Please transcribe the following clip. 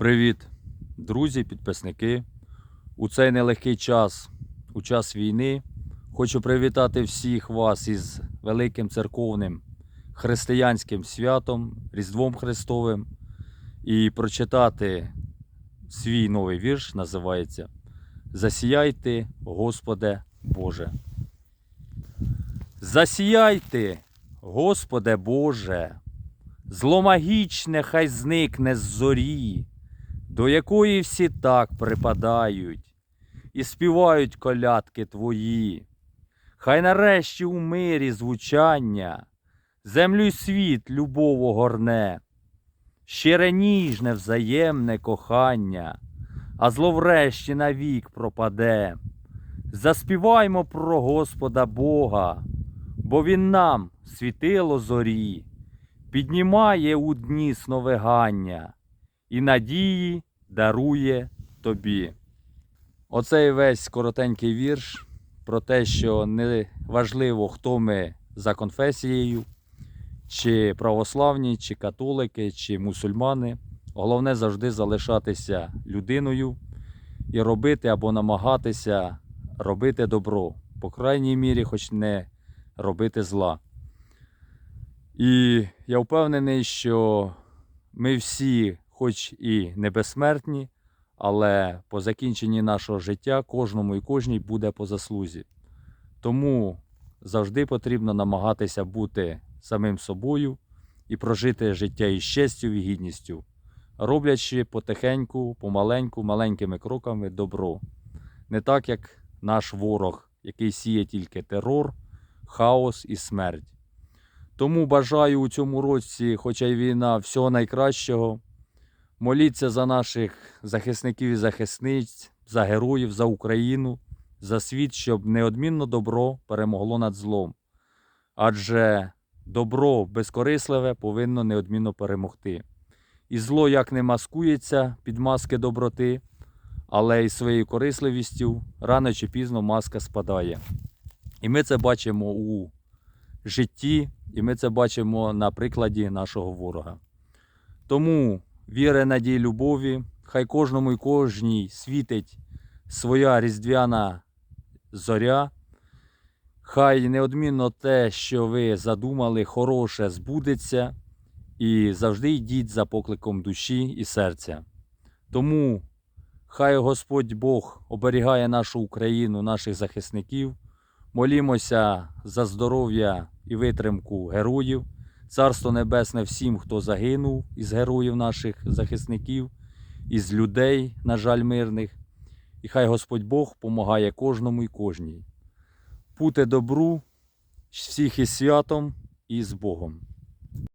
Привіт, друзі, підписники. У цей нелегкий час, у час війни, хочу привітати всіх вас із великим церковним християнським святом, Різдвом Христовим і прочитати свій новий вірш, називається Засіяйте, Господе Боже. Засіяйте, Господе Боже, зломагічне хай зникне з зорі, до якої всі так припадають, і співають колядки твої. Хай нарешті у мирі звучання, землю й світ любов огорне, щире ніжне взаємне кохання, а зло врешті навік пропаде. Заспіваймо про Господа Бога, бо Він нам світило зорі, піднімає у дні сновигання і надії дарує тобі. Оцей весь коротенький вірш про те, що не важливо, хто ми за конфесією, чи православні, чи католики, чи мусульмани. Головне завжди залишатися людиною і робити або намагатися робити добро, по крайній мірі, хоч не робити зла. І я впевнений, що ми всі, хоч і не безсмертні, але по закінченні нашого життя кожному і кожній буде по заслузі. Тому завжди потрібно намагатися бути самим собою і прожити життя із честю і гідністю, роблячи потихеньку, помаленьку, маленькими кроками добро. Не так, як наш ворог, який сіє тільки терор, хаос і смерть. Тому бажаю у цьому році, хоча й війна, всього найкращого. Моліться за наших захисників і захисниць, за героїв, за Україну, за світ, щоб неодмінно добро перемогло над злом. Адже добро безкорисливе повинно неодмінно перемогти. І зло як не маскується під маски доброти, але й своєю корисливістю рано чи пізно маска спадає. І ми це бачимо у житті, і ми це бачимо на прикладі нашого ворога. Тому віри, надії, любові, хай кожному і кожній світить своя різдвяна зоря. Хай неодмінно те, що ви задумали, хороше збудеться, і завжди йдіть за покликом душі і серця. Тому хай Господь Бог оберігає нашу Україну, наших захисників. Молімося за здоров'я і витримку героїв. Царство Небесне всім, хто загинув із героїв наших захисників, із людей, на жаль, мирних. І хай Господь Бог помагає кожному і кожній. Пути добру, всіх із святом і з Богом.